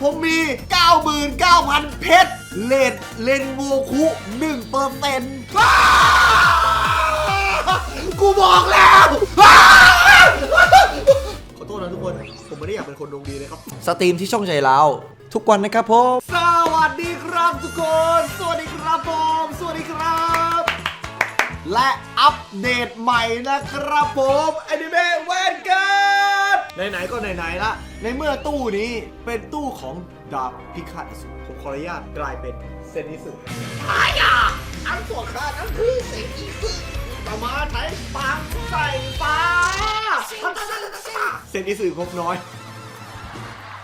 ผมมี 99,000 เพชร เลนเลนโงคุ1เปอร์เซ็นต์กูบอกแล้วอ้าขอโทษนะทุกคน ผมไม่ได้อยากเป็นคนดวงดีเลยครับ สตรีมที่ช่องใจเราทุกวันนะครับผม สวัสดีครับทุกคน สวัสดีครับผม สวัสดีครับ และอัปเดตใหม่นะครับผมอนิเมะแวนการ์ดไหนๆก็ไหนๆละ ในเมื่อตู้นี้เป็นตู้ของดาบพิฆาตอสูรผมขออนุญาตกลายเป็นเซนิสึอายาอันตัวข้านั้นคือเซนิสึประมาใช้ปังใส่ฟ้าเซนิสึพกน้อย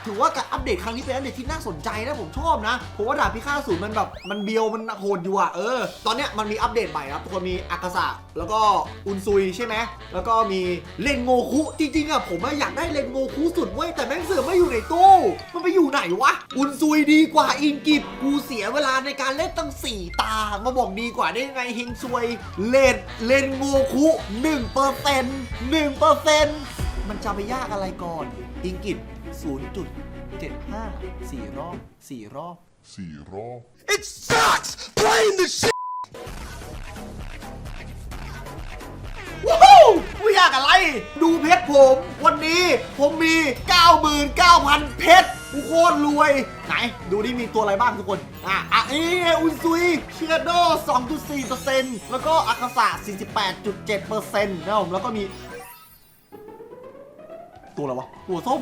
ถือว่าการอัปเดตครั้งนี้เป็นอัปเดตที่น่าสนใจนะผมชอบนะผมว่าดาบพิฆาตอสูรมันแบบมันเบียวมันโหดอยู่อะเออ ตอนเนี้ยมันมีอัปเดตใหม่ครับทุกคนมีอากาศะแล้วก็อุนซุยใช่ไหมแล้วก็มีเลนโงคุจริงๆอะผมอะอยากได้เลนโงคุสุดเว้ยแต่แม่งเสือไม่อยู่ในตู้มันไปอยู่ไหนวะอุนซุยดีกว่าอิงกิบกูเสียเวลาในการเล่นตั้ง 4 ตา มาบอกดีกว่าได้ยังไงเฮงซวยเลนเลนโงคุ1เปอร์เซ็นต์1เปอร์เซ็นต์มันจะไปยากอะไรก่อนอิงกิบ 0.75 4 รอบ 4 รอบสี่รอบ It sucks playing the shit ว้าวไม่อยากอะไร ดูเพชรผม วันนี้ผมมี 99,000 เพชรกูโคตรรวย ไหน ดูนี่มีตัวอะไรบ้างทุกคน อะ อะนี่ไงอุนซุยเชียโด2.4%แล้วก็อากาศะ48.7%นะครับผมแล้วก็มี ตัวอะไรวะตัวส้ม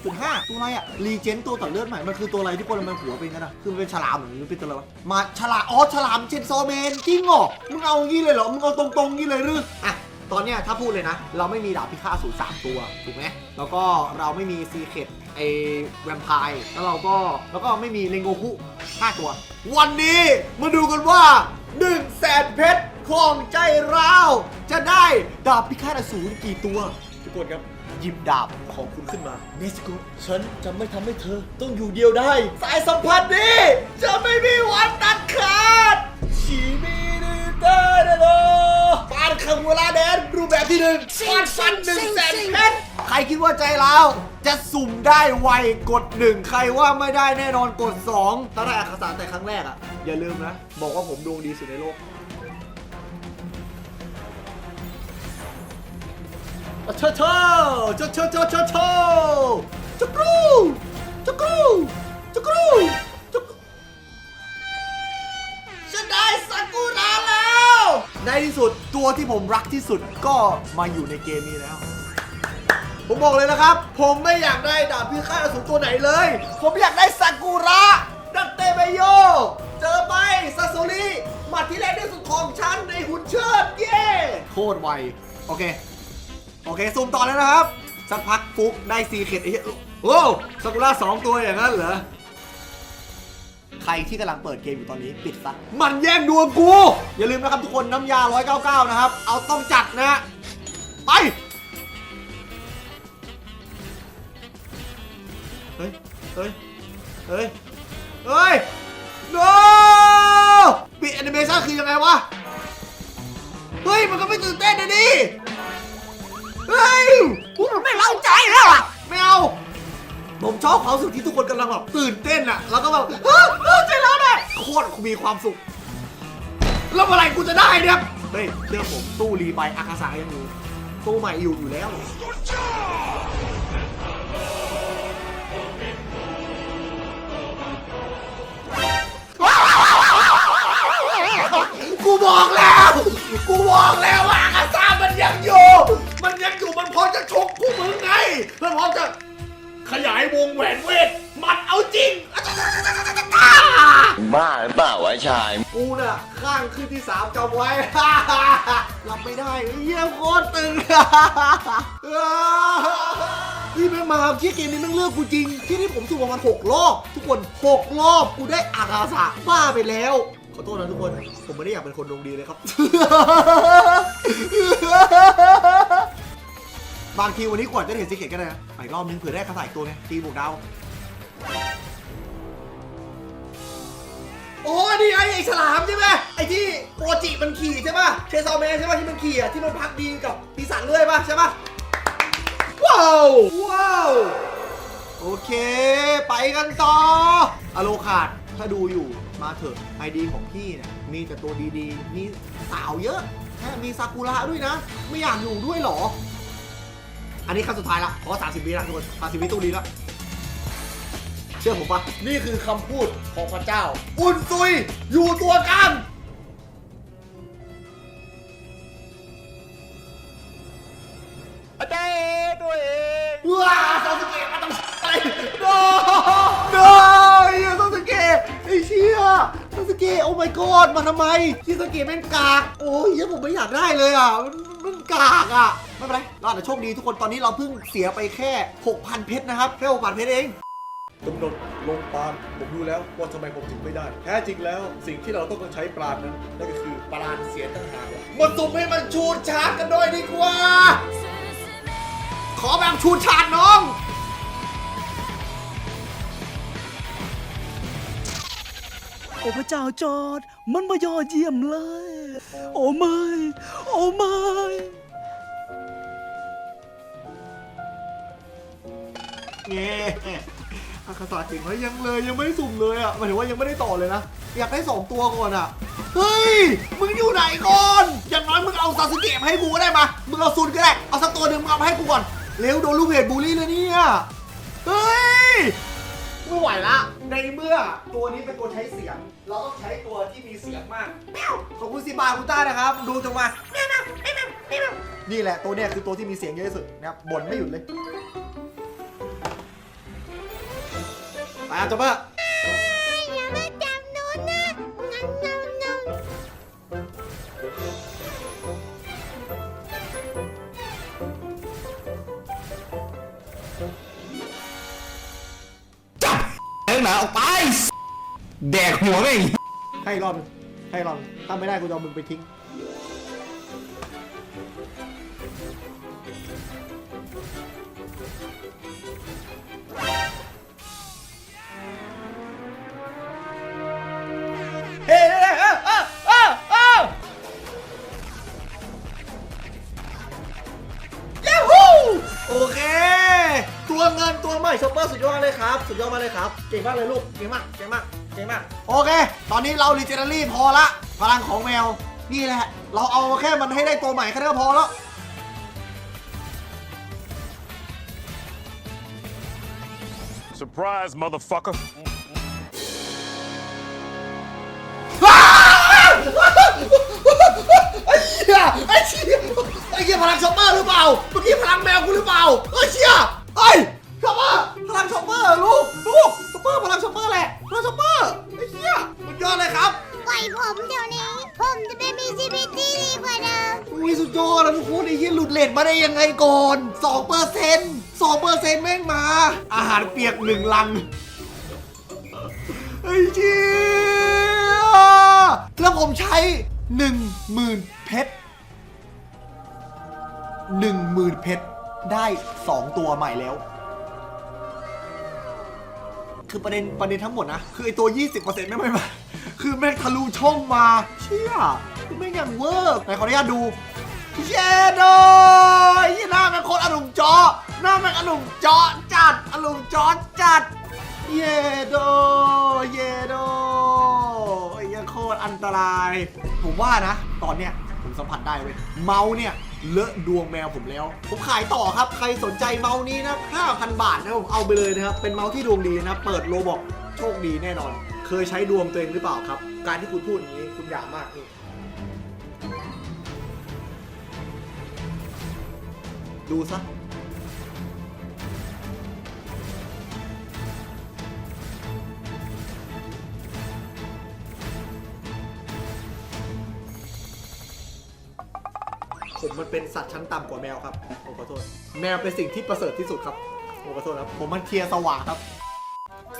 12.5 ตัวอะไรอะรีเจนตัวต่อเลือดใหม่ มันคือตัวอะไรที่คนมันหัวเป็นกันอะคือมันเป็นฉลามหรือเป็นตัวอะไรวะ มาฉลาม อ๋อ ฉลามเชนซอมน จริงเหรอ มึงเอางี้เลยเหรอ มึงเอาตรงๆงี้เลยหรืออะตอนเนี้ยถ้าพูดเลยนะ เราไม่มีดาบพิฆาตศูนย์สามตัว ถูกไหมแล้วก็เราไม่มีซีเคดไอแวมไพร์แล้วเราก็แล้วก็ไม่มีเลงโกคุห้าตัว วันนี้มาดูกันว่า1 0 0 0 0แสนเพชรของใจเรา จะได้ดาบพิฆาตอสูรกี่ตัวทุกคนครับ หยิบดาบของคุณขึ้นมา เนสโกฉันจะไม่ทำให้เธอ ต้องอยู่เดียวได้ สายสัมพันธ์นี้จะไม่มีวันตัดขาดชีมีดีเตอเดโดฟาดขังเวลาแดนรูปแบบที่หนึ่งฟาดฟันหนึ่งแสนเพชรใครคิดว่าใจเราจะสุ่มได้ไวกดหนึ่งใครว่าไม่ได้แน่นอนกดสองถ้าได้อักษรแต่ครั้งแรกอะอย่าลืมนะ บอกว่าผมดวงดีสุดในโลก เชอเชอเชอเชอเชอเชอเชจักรูจักรูจักรูจักรูฉันได้ซากุระแล้ว ในที่สุดตัวที่ผมรักที่สุดก็มาอยู่ในเกมนี้แล้ว ผมบอกเลยนะครับ ผมไม่อยากได้ดาบพิฆาตอสูรตัวไหนเลย ผมอยากได้ซากุระดัตเตเบโยเจอไปซาโซริหมัดที่แรงที่สุดของฉันในหุ่นเชิดเย้โคตรไว โอเค อเคซูมต่อแล้วนะครับ สักพักฟุกได้ซีเข็ดไอ้เหี้ยโอ้ซากุระสองตัวอย่างนั้นเหรอ ใครที่กำลังเปิดเกมอยู่ตอนนี้ปิดซะ มันแย่งดวงกู อย่าลืมนะครับทุกคนน้ำยา 199 นะครับ เอาต้องจัดนะ ไป เฮ้ย เฮ้ย เฮ้ย เฮ้ย no ปิดแอนิเมชันคือยังไงวะ เฮ้ย มันก็ไม่ตื่นเต้นนะดิ เฮ้ยไม่เล่าใจแล้วอะไม่เอาผมชอบความรู้สึกที่ทุกคนกำลังแบบตื่นเต้นอะ แล้วก็แบบเฮ้ยเฮ้ยใจแล้วได้โคตรมีความสุข แล้วเมื่อไหร่กูจะได้เนี่ยเฮ้ยเรื่องผมตู้รีไปอาคาสายังอยู่ตู้ใหม่อยู่อยู่แล้ว กูบอกแล้ว กูบอกแล้วว่าอาซามันยังอยู่ มันยังอยู่มันพร้อมจะชกกูมึงไงมันพร้อมจะขยายวงแหวนเวท มันเอาจริง บ้าหรือเปล่าวะชาย กูน่ะข้างขึ้นที่สามจำไว้ รับไม่ได้เยี่ยโคตรตึง นี่แม่งมาที่เกมนี้แม่งเลือกกูจริง ที่นี่ผมสุ่มประมาณ6รอบ ทุกคน6รอบกูได้อากาสะบ้าไปแล้ว ขอโทษนะทุกคน ผมไม่ได้อยากเป็นคนดวงดีเลยครับ บางทีวันนี้กว่าจะเห็นสิเกตก็ได้นะไปรอบนึงเผื่อได้กระสายตัวไงตีบวกดาวโอ้นี่ไงไอ้ฉลามใช่ไหมไอ้ที่โปรจิมันขี่ใช่ป่ะเชซอแมนใช่ป่ะที่มันขี่อะที่มันพักดีกับปีศาจเลื่อยป่ะใช่ป่ะว้าวว้าวโอเค ไปกันต่ออโลขาดถ้าดูอยู่มาเถอะไอดีของพี่เนี่ยมีแต่ตัวดีๆ มีสาวเยอะแค่มีซากุระด้วยนะ ไม่อยากอยู่ด้วยหรอ อันนี้ครั้งสุดท้ายละเพราะสามสิบวิละทุกคนสามสิบวิตู้ดีละเชื่อผมปะนี่คือคำพูดของพระเจ้า อุนซุย อยู่ตัวกัน อาจารย์ตัวเองว้าซาสึเกะมาต้องไปโนโนไอ้เหี้ยซาสึเกะไอ้เชี่ยซาสึเกะโอ้ my god มาทำไมที่ซาสึเกะแม่งกาก โอ้ยเหี้ยผมไม่อยากได้เลยอะมันมัน กากอะ ไม่เป็นไรเราอาจจะโชคดีทุกคนตอนนี้เราเพิ่งเสียไปแค่ 6,000 เพชรนะครับ แค่6,000เพชรเองกำหนดลงปราณผมรู้แล้วว่าทำไมผมถึงไม่ได้ แท้จริงแล้วสิ่งที่เราต้องใช้ปราณนั้นนั่นก็คือปราณเสียตั้งหากว่ะมาสุ่มให้มันชูดชาร์จกันด้วยดีกว่า ขอแบบชูดชาร์จน้องโอ้พระเจ้าจอด มันมายอดเยี่ยมเลย โอ้ไม่โอ้ไม่ เง่อาคาซาจริงเฮ้ยยังเลยยังไม่ได้สุ่มเลยอะหมายถึงว่ายังไม่ได้ต่อเลยนะ อยากได้สองตัวก่อนอะ เฮ้ย มึงอยู่ไหนก่อน อย่างน้อยมึงเอาซาสึเกะมาให้กูก็ได้มา มึงเอาซุนก็ได้ เอาสักตัวหนึ่งมึงเอามาให้กูก่อน เร็วโดนลูกเพจบูลลี่เลยเนี่ย เฮ้ยไม่ไหวละ ในเมื่อตัวนี้เป็นตัวใช้เสียง เราต้องใช้ตัวที่มีเสียงมากแมวขอบคุณสิบาคุณต้านะครับ ดูจงมาแมวแมวแมวแมวแมวนี่แหละตัวเนี้ยคือตัวที่มีเสียงเยอะที่สุดนะครับบ่นไม่หยุดเลย ไปอะจบปะอย่ามาจับหนูนะงั้นงั้นงั้นเอ็งหนาออกไป แดกหัวไม่งให้อีกรอบหนึงให้อีกรอบหนึงถ้าไม่ได้กูจะเอามึงไปทิ้ง สุดยอดเลยครับสุดยอดมากเลยครับ เก่งมากเลยลูก เก่งมาก เก่งมาก เก่งมาก โอเค ตอนนี้เราลิเจน d รี่พอละ พลังของแมว นี่แหละ เราเอาแค่มันให้ได้ตัวใหม่แค่นั้นก็พอแล้ว Surprise, motherfucker. ไอ้เหี้ยไอ้เชี่ยไอ้เหี้ยพลังช็อปเปอร์หรือเปล่า เมื่อกี้พลังแมวกูหรือเปล่า เอ้ยเชี่ยเอ้ย ช็อปเปอร์พลังช็อปเปอร์ลูกลูกช็อปเปอร์พลังช็อปเปอร์แหละพลังช็อปเปอร์ไอ้เชี่ยสุดยอดเลยครับปล่อยผมเดี๋ยวนี้ ผมจะได้มีชีวิตที่ดีกว่าเดิมอุ้ยสุดยอดแล้วทุกคนไอ้เหี้ยหลุดเลทมาได้ยังไงก่อน2เปอร์เซ็นต์2เปอร์เซ็นต์แม่งมา อาหารเปียกหนึ่งลังไอ้เชี่ยแล้วผมใช้หนึ่งหมื่นเพชรหนึ่งหมื่นเพชรได้สองตัวใหม่แล้ว คือประเด็นประเด็นทั้งหมดนะ คือไอตัว 20%ไม่ไม่มาคือแม่งทะลุช่องมา เชี่ยคือแม่งอย่างเวอร์ไหนขออนุญาตดูเย้โดยยี่หน้าแม่งโคตรอารมณ์จอหน้าแม่งอารมณ์จอจัดอารมณ์จอจัด เยโดเยโดไอ้ยังโคตรอันตราย ผมว่านะ ตอนเนี้ยผมสัมผัสได้เว้ยเมาส์เนี่ย เลอะดวงแมวผมแล้ว ผมขายต่อครับ ใครสนใจเมาส์นี้นะ 5,000 บาทนะผมเอาไปเลยนะครับ เป็นเมาส์ที่ดวงดีนะ เปิดโลบอกโชคดีแน่นอน เคยใช้ดวงตัวเองหรือเปล่าครับ การที่คุณพูดอย่างนี้คุณอย่ามากนี่ดูซะ ผมมันเป็นสัตว์ชั้นต่ำกว่าแมวครับผมขอโทษ แมวเป็นสิ่งที่ประเสริฐที่สุดครับผมขอโทษครับ ผมมันเทียร์สว่างครับ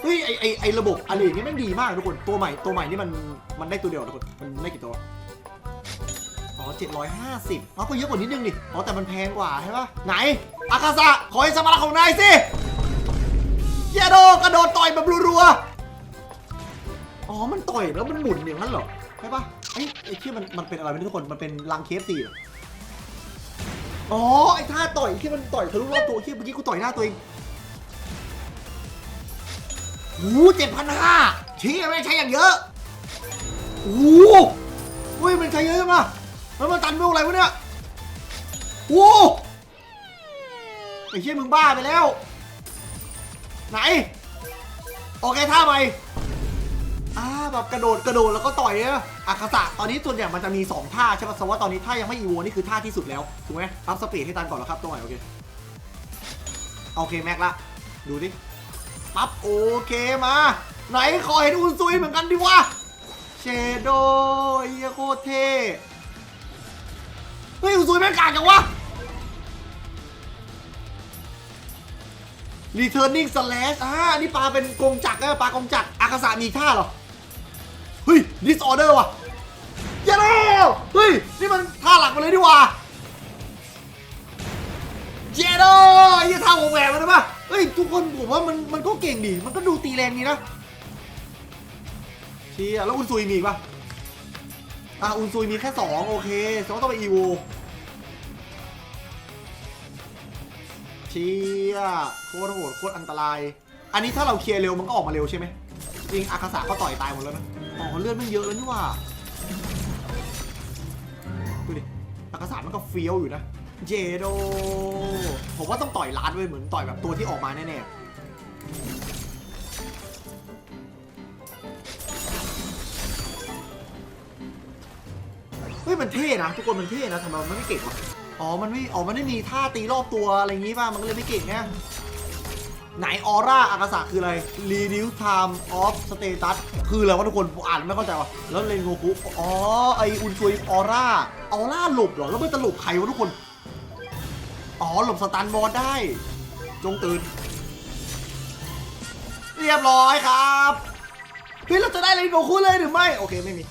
เฮ้ยไอไอไอระบบอะไรอย่างนี้แม่งดีมากทุกคนตัวใหม่ตัวใหม่นี่มันมันได้ตัวเดียวทุกคนมันได้กี่ตัวอ๋อ750อ๋อก็เยอะกว่านิดนึงดิอ๋อแต่มันแพงกว่าใช่ปะไหนอากาซะขอให้สมรรถของนายสิเยโดกระโดดต่อยแบบรัวๆอ๋อมันต่อยแล้วมันหมุนอย่างนั้นเหรอใช่ปะไอ้ไอ้ที่มันมันเป็นอะไรไม่รู้ทุกคนมันเป็นรังเคฟซีเหรอ อ๋อไอ้ท่าต่อยที่มันต่อยทะลุรอบตัวที่เมื่อกี้กูต่อยหน้าตัวเองหูเจ็ดพันห้าชี้ไม่ใช้อย่างเยอะโอ้โหเฮ้ยมันใช้เยอะจังอะแล้วมันตันเมื่อไรวะเนี่ยโอ้โหไอ้เชี่ยมึงบ้าไปแล้ว ไหน โอเคท่าใหมอ่าแบบกระโดดกระโดดแล้วก็ต่อยเนี่ย อาคาสะตอนนี้ส่วนใหญ่มันจะมี 2 ท่าใช่ป่ะสมมติว่าตอนนี้ท่ายังไม่อีโวนี่คือท่าที่สุดแล้วถูกไหมอัพสปีดให้ตันก่อนแล้วครับตัวใหม่โอเคโอเคแม็กละดูดิปั๊บโอเคมา ไหนขอเห็นอุนซุยเหมือนกันดิวะเชโดเฮียโคเทเฮ้ยอุนซุยแม่งกากจังวะ Returning Slash อ่าอันนี่ปลาเป็นกงจักรนะปลากงจักรอากาศามีท่าเหรอ เฮ้ย Disorder ว่ะเย้แล้วเฮ้ย นี่มันท่าหลักมาเลยดีกว่าเจโดยี่ท่าวแหวนมันได้ปะเฮ้ย ทุกคนผมว่ามันมันก็เก่งดี มันก็ดูตีแรงดีนะเชียแล้วอุนซุยมีอีกปะอะอุนซุยมีแค่สองโอเคสดงต้องไปอีโวเชียโคตรโหดโคตรอันตราย อันนี้ถ้าเราเคลียร์เร็วมันก็ออกมาเร็วใช่ไหม จริงอาคาสะก็ต่อยตายหมดแล้วนะอ๋อเลือดมันเยอะแล้วนี่ว่าดูดิอาคาสะมันก็เฟี้ยวอยู่นะเจโดผมว่าต้องต่อยล้านไว้ยเหมือนต่อยแบบตัวที่ออกมาแน่ๆเฮ้ยมันเท่นะ ทุกคนมันเท่นะทำไมมันไม่เก่งวะอ๋อมันไม่อ๋อมันไม่มีท่าตีรอบตัวอะไรอย่างงี้ป่ะมันก็เลยไม่เก่งไง ไหนออร่าอากาศะคืออะไร reduce time of status คืออะไรวะทุกคนผมอ่านไม่เข้าใจวะแล้วเลนโงคุอ๋อ ไออุนซุยออร่าออร่าหลบเหรอ แล้วมันจะหลบใครวะทุกคน อ๋อ หลบสตันบอลได้ จงตื่น เรียบร้อยครับเฮ้ยเราจะได้เลนโงคุเลยหรือไม่ โอเคไม่มี